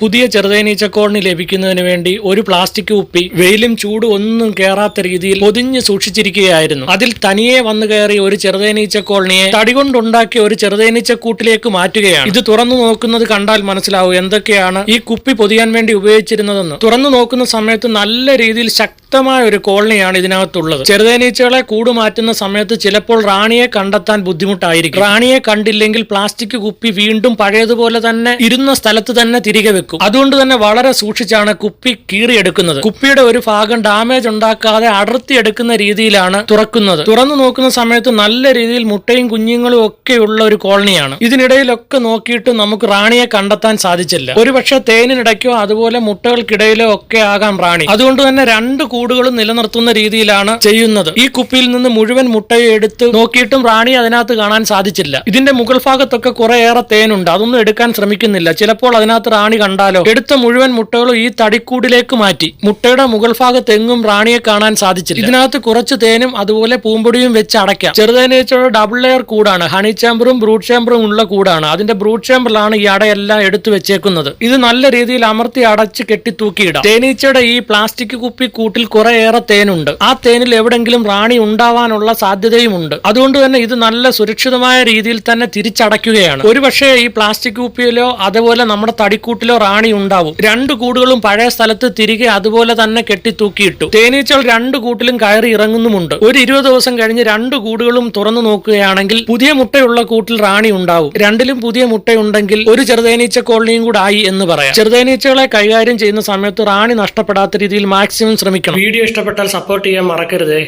പുതിയ ചെറുതേനീച്ച കോളനി ലഭിക്കുന്നതിന് വേണ്ടി ഒരു പ്ലാസ്റ്റിക് കുപ്പി വെയിലും ചൂടും ഒന്നും കേറാത്ത രീതിയിൽ പൊതിഞ്ഞ് സൂക്ഷിച്ചിരിക്കുകയായിരുന്നു. അതിൽ തനിയെ വന്നു കയറി ഒരു ചെറുതേനീച്ച കോളനിയെ തടി കൊണ്ടുണ്ടാക്കിയ ഒരു ചെറുതേനീച്ച കൂട്ടിലേക്ക് മാറ്റുകയാണ്. ഇത് തുറന്നു നോക്കുന്നത് കണ്ടാൽ മനസ്സിലാവും എന്തൊക്കെയാണ് ഈ കുപ്പി പൊതിയാൻ വേണ്ടി ഉപയോഗിച്ചിരുന്നതെന്ന്. തുറന്നു നോക്കുന്ന സമയത്ത് നല്ല രീതിയിൽ ശക്തമായ ഒരു കോളനിയാണ് ഇതിനകത്തുള്ളത്. ചെറുതേനീച്ചകളെ കൂട് മാറ്റുന്ന സമയത്ത് ചിലപ്പോൾ റാണിയെ കണ്ടെത്താൻ ബുദ്ധിമുട്ടായിരിക്കും. റാണിയെ കണ്ടില്ലെങ്കിൽ പ്ലാസ്റ്റിക് കുപ്പി വീണ്ടും പഴയതുപോലെ തന്നെ ഇരുന്ന സ്ഥലത്ത് തന്നെ തിരികെ വെക്കും. അതുകൊണ്ട് തന്നെ വളരെ സൂക്ഷിച്ചാണ് കുപ്പി കീറിയെടുക്കുന്നത്. കുപ്പിയുടെ ഒരു ഭാഗം ഡാമേജ് ഉണ്ടാക്കാതെ അടർത്തിയെടുക്കുന്ന രീതിയിലാണ് തുറക്കുന്നത്. തുറന്നു നോക്കുന്ന സമയത്ത് നല്ല രീതിയിൽ മുട്ടയും കുഞ്ഞുങ്ങളും ഒക്കെയുള്ള ഒരു കോളനിയാണ്. ഇതിനിടയിലൊക്കെ നോക്കിയിട്ട് നമുക്ക് റാണിയെ കണ്ടെത്താൻ സാധിച്ചില്ല. ഒരുപക്ഷെ തേനിനിടയ്ക്കോ അതുപോലെ മുട്ടകൾക്കിടയിലോ ഒക്കെ ആകാം റാണി. അതുകൊണ്ട് തന്നെ രണ്ട് കൂടുകളും നിലനിർത്തുന്ന രീതിയിലാണ് ചെയ്യുന്നത്. ഈ കുപ്പിയിൽ നിന്ന് മുഴുവൻ മുട്ടയെ എടുത്ത് നോക്കിയിട്ടും റാണി അതിനകത്ത് കാണാൻ സാധിച്ചില്ല. ഇതിന്റെ മുകൾ ഭാഗത്തൊക്കെ കുറേയേറെ തേനുണ്ട്. അതൊന്നും എടുക്കാൻ ശ്രമിക്കുന്നില്ല. ചിലപ്പോൾ അതിനകത്ത് റാണി കണ്ടാലോ? എടുത്ത മുഴുവൻ മുട്ടകളും ഈ തടിക്കൂടിലേക്ക് മാറ്റി. മുട്ടയുടെ മുകൾ ഭാഗത്ത് എങ്ങും റാണിയെ കാണാൻ സാധിച്ചില്ല. ഇതിനകത്ത് കുറച്ച് തേനും അതുപോലെ പൂമ്പൊടിയും വെച്ച് അടയ്ക്കാം. ചെറുതേനീച്ചയുടെ ഡബിൾ ലെയർ കൂടാണ്. ഹണി ചേമ്പറും ബ്രൂട്ട് ചേമ്പറും ഉള്ള കൂടാണ്. അതിന്റെ ബ്രൂട്ട് ചേമ്പറിലാണ് ഈ അടയെല്ലാം എടുത്തു വെച്ചേക്കുന്നത്. ഇത് നല്ല രീതിയിൽ അമർത്തി അടച്ച് കെട്ടി തൂക്കിയിടാം തേനീച്ചയുടെ ഈ പ്ലാസ്റ്റിക് കുപ്പി കൂട്ടിൽ കുറേയേറെ തേനുണ്ട്. ആ തേനിൽ എവിടെങ്കിലും റാണി ഉണ്ടാവാനുള്ള സാധ്യതയുമുണ്ട്. അതുകൊണ്ട് തന്നെ ഇത് നല്ല സുരക്ഷിതമായ രീതിയിൽ തന്നെ തിരിച്ചടയ്ക്കുകയാണ്. ഒരുപക്ഷെ ഈ പ്ലാസ്റ്റിക് കുപ്പിയിലോ അതുപോലെ നമ്മുടെ തടിക്കൂട്ടിലോ റാണി ഉണ്ടാവും. രണ്ട് കൂടുകളും പഴയ സ്ഥലത്ത് തിരികെ അതുപോലെ തന്നെ കെട്ടി തൂക്കിയിട്ടു തേനീച്ചകൾ രണ്ട് കൂട്ടിലും കയറി ഇറങ്ങുന്നുമുണ്ട്. ഒരു ഇരുപത് ദിവസം കഴിഞ്ഞ് രണ്ട് കൂടുകളും തുറന്നു നോക്കുകയാണെങ്കിൽ പുതിയ മുട്ടയുള്ള കൂട്ടിൽ റാണി ഉണ്ടാവും. രണ്ടിലും പുതിയ മുട്ടയുണ്ടെങ്കിൽ ഒരു ചെറുതേനീച്ച കോളനിയും കൂടെ ആയി എന്ന് പറയാം. ചെറുതേനീച്ചകളെ കൈകാര്യം ചെയ്യുന്ന സമയത്ത് റാണി നഷ്ടപ്പെടാത്ത രീതിയിൽ മാക്സിമം ശ്രമിക്കണം. വീഡിയോ ഇഷ്ടപ്പെട്ടാൽ സപ്പോർട്ട് ചെയ്യാൻ മറക്കരുതേ.